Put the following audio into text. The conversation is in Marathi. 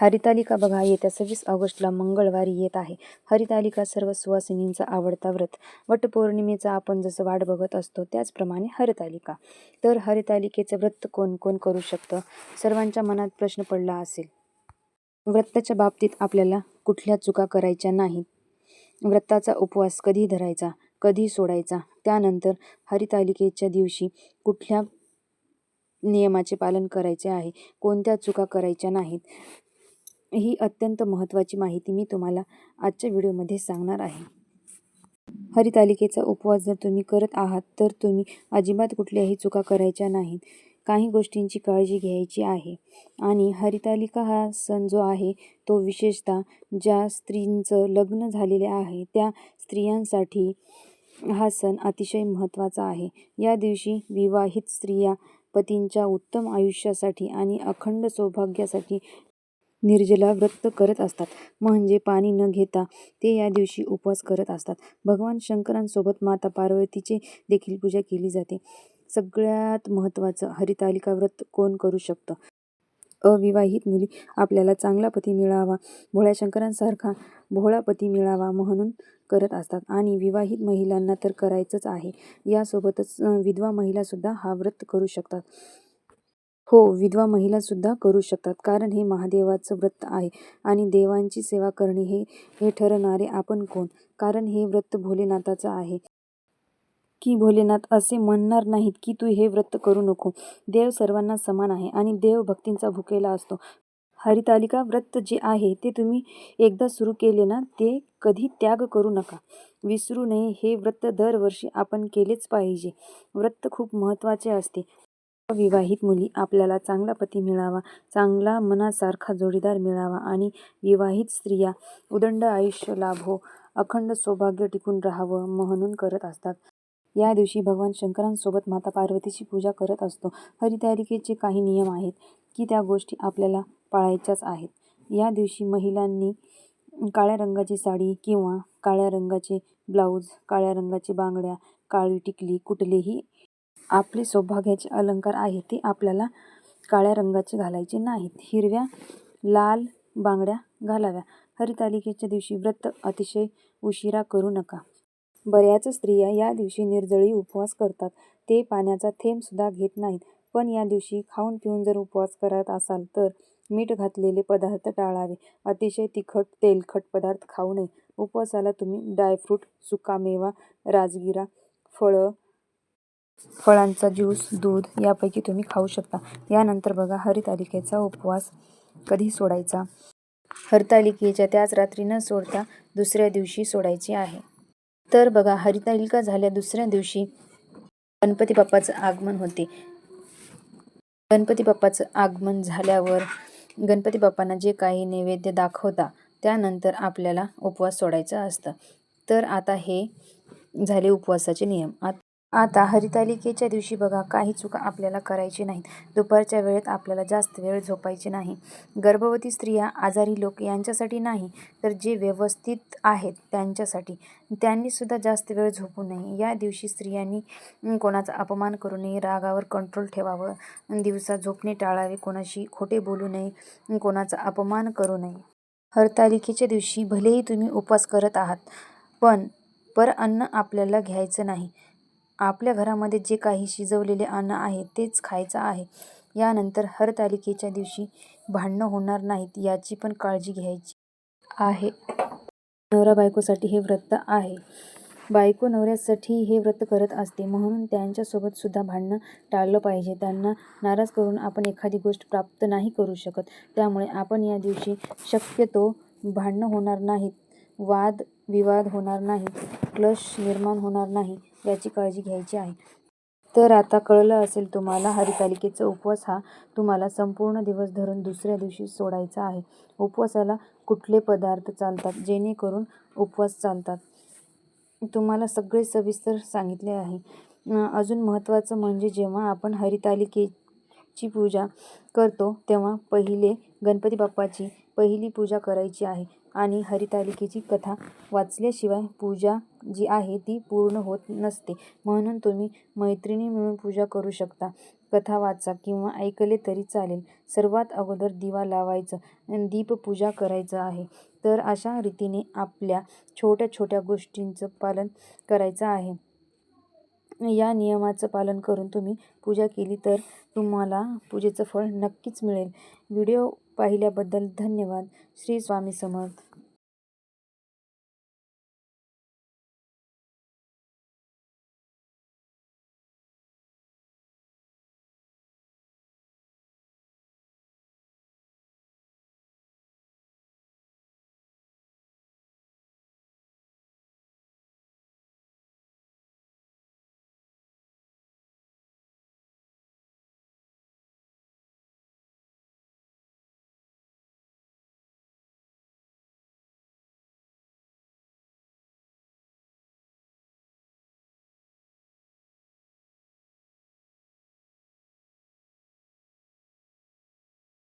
हरितालिका बघा येत्या सव्वीस ऑगस्टला मंगळवारी येत आहे. हरितालिका सर्व सुवासिनींचा आवडता व्रत. वटपौर्णिमेचा आपण जसं वाट बघत असतो त्याचप्रमाणे हरितालिका. तर हरितालिकेचं व्रत कोण कोण करू शकतं? सर्वांच्या मनात प्रश्न पडला असेल. व्रताच्या बाबतीत आपल्याला कुठल्या चुका करायच्या नाहीत? व्रताचा उपवास कधी धरायचा कधी सोडायचा? त्यानंतर हरितालिकेच्या दिवशी कुठल्या नियमाचे पालन करायचे आहे? कोणत्या चुका करायच्या नाहीत? ही अत्यंत महत्त्वाची माहिती मी तुम्हाला आजच्या व्हिडिओमध्ये सांगणार आहे. हरितालिकेचा उपवास जर तुम्ही करत आहात तर तुम्ही अजिबात कुठल्याही चुका करायच्या नाहीत. काही गोष्टींची काळजी घ्यायची आहे. आणि हरितालिका हा सण जो आहे तो विशेषतः ज्या स्त्रींचं लग्न झालेले आहे त्या स्त्रियांसाठी हा सण अतिशय महत्त्वाचा आहे. या दिवशी विवाहित स्त्रिया पतींच्या उत्तम आयुष्यासाठी आणि अखंड सौभाग्यासाठी निर्जला व्रत करत असतात. म्हणजे पाणी न घेता ते या दिवशी उपवास करत असतात. भगवान शंकरांसोबत माता पार्वतीचे देखील पूजा केली जाते. सगळ्यात महत्त्वाचं हरितालिका व्रत कोण करू शकतं? अविवाहित मुली आपल्याला चांगला पती मिळावा. भोळ्या शंकरांसारखा भोळा पती मिळावा म्हणून करत असतात. आणि विवाहित महिलांना तर करायचंच आहे. यासोबतच विधवा महिलासुद्धा हा व्रत करू शकतात. हो विधवा महिलासुद्धा करू शकतात कारण हे महादेवाचं व्रत आहे आणि देवांची सेवा करणे हे हे ठरणारे आपण कोण? कारण हे व्रत भोलेनाथाचं आहे. की भोलेनाथ असे म्हणणार नाहीत की तू हे व्रत करू नको. देव सर्वांना समान आहे आणि देव भक्तींचा भुकेला असतो. हरितालिका व्रत जे आहे ते तुम्ही एकदा सुरू केले ना ते कधी त्याग करू नका. विसरू नये हे व्रत दरवर्षी आपण केलेच पाहिजे. व्रत खूप महत्त्वाचे असते. विवाहित मुली आपल्याला चांगला पती मिळावा चांगला मनासारखा जोडीदार मिळावा आणि विवाहित स्त्रिया उदंड आयुष्य लाभो अखंड सौभाग्य टिकून राहावं म्हणून करत असतात. या दिवशी भगवान शंकरांसोबत माता पार्वतीची पूजा करत असतो. हरितालिकेचे काही नियम आहेत की त्या गोष्टी आपल्याला पाळायच्याच आहेत. या दिवशी महिलांनी काळ्या रंगाची साडी किंवा काळ्या रंगाचे ब्लाऊज काळ्या रंगाचे बांगड्या काळी टिकली कुठलेही आपले सौभाग्याचे अलंकार आहेत ते आपल्याला काळ्या रंगाचे घालायचे नाहीत. हिरव्या लाल बांगड्या घालाव्या. हरितालिकेच्या दिवशी व्रत अतिशय उशिरा करू नका. बऱ्याच स्त्रिया या दिवशी निर्जळी उपवास करतात. ते पाण्याचा थेंबसुद्धा घेत नाहीत. पण या दिवशी खाऊन पिऊन जर उपवास करत असाल तर मीठ घातलेले पदार्थ टाळावे. अतिशय तिखट तेलखट पदार्थ खाऊ नये. उपवासाला तुम्ही ड्रायफ्रूट सुकामेवा राजगिरा फळं फळांचा ज्यूस दूध यापैकी तुम्ही खाऊ शकता. यानंतर बघा हरितालिकेचा उपवास कधी सोडायचा? हरतालिकेच्या त्याच रात्री न सोडता दुसऱ्या दिवशी सोडायची आहे. तर बघा हरितालिका झाल्या दुसऱ्या दिवशी गणपती बाप्पाचं आगमन होते. गणपती बाप्पाचं आगमन झाल्यावर गणपती बाप्पांना जे काही नैवेद्य दाखवता त्यानंतर आपल्याला उपवास सोडायचा असतं. तर आता हे झाले उपवासाचे नियम. आत आता हरितालिकेच्या दिवशी बघा काही चुका आपल्याला करायची नाहीत. दुपारच्या वेळेत आपल्याला जास्त वेळ झोपायचे नाही. गर्भवती स्त्रिया आजारी लोक यांच्यासाठी नाही तर जे व्यवस्थित आहेत त्यांच्यासाठी. त्यांनीसुद्धा जास्त वेळ झोपू नये. या दिवशी स्त्रियांनी कोणाचा अपमान करू नये रागावर कंट्रोल ठेवावं दिवसा झोपणे टाळावे कोणाशी खोटे बोलू नये कोणाचा अपमान करू नये. हरतालिकेच्या दिवशी भलेही तुम्ही उपवास करत आहात पण पर अन्न आपल्याला घ्यायचं नाही. आपल्या घरामध्ये जे काही शिजवलेले अन्न आहे तेच खायचं आहे. यानंतर हरतालिकेच्या दिवशी भांडणं होणार नाहीत याची पण काळजी घ्यायची आहे. नवरा बायकोसाठी हे व्रत आहे. बायको नवऱ्यासाठी हे व्रत करत असते. म्हणून त्यांच्यासोबत सुद्धा भांडणं टाळलं पाहिजे. त्यांना नाराज करून आपण एखादी गोष्ट प्राप्त नाही करू शकत. त्यामुळे आपण या दिवशी शक्यतो भांडणं होणार नाहीत. वाद विवाद होणार नाहीत. क्लश निर्माण होणार नाही. याची काळजी घ्यायची आहे. तर आता कळलं असेल तुम्हाला हरितालिकेचा उपवास हा तुम्हाला संपूर्ण दिवस धरून दुसऱ्या दिवशी सोडायचा आहे. उपवासाला कुठले पदार्थ चालतात? जेणेकरून उपवास चालतात. तुम्हाला सगळे सविस्तर सांगितले आहे. अजून महत्त्वाचं म्हणजे जेव्हा आपण हरितालिकेची पूजा करतो तेव्हा पहिले गणपती बाप्पाची पहिली पूजा करायची आहे. आणि हरितालिकेची कथा वाचल्याशिवाय पूजा जी आहे ती पूर्ण होत नसते. म्हणून तुम्ही मैत्रिणी मिळून पूजा करू शकता. कथा वाचा किंवा ऐकले तरी चालेल. सर्वात अगोदर दिवा लावायचं आणि दीपपूजा करायचं आहे. तर अशा रीतीने आपल्या छोट्या छोट्या गोष्टींचं पालन करायचं आहे. या नियमाचं पालन करून तुम्ही पूजा केली तर तुम्हाला पूजेचं फळ नक्कीच मिळेल. व्हिडिओ पाहिल्याबद्दल धन्यवाद. श्री स्वामी समर्थ.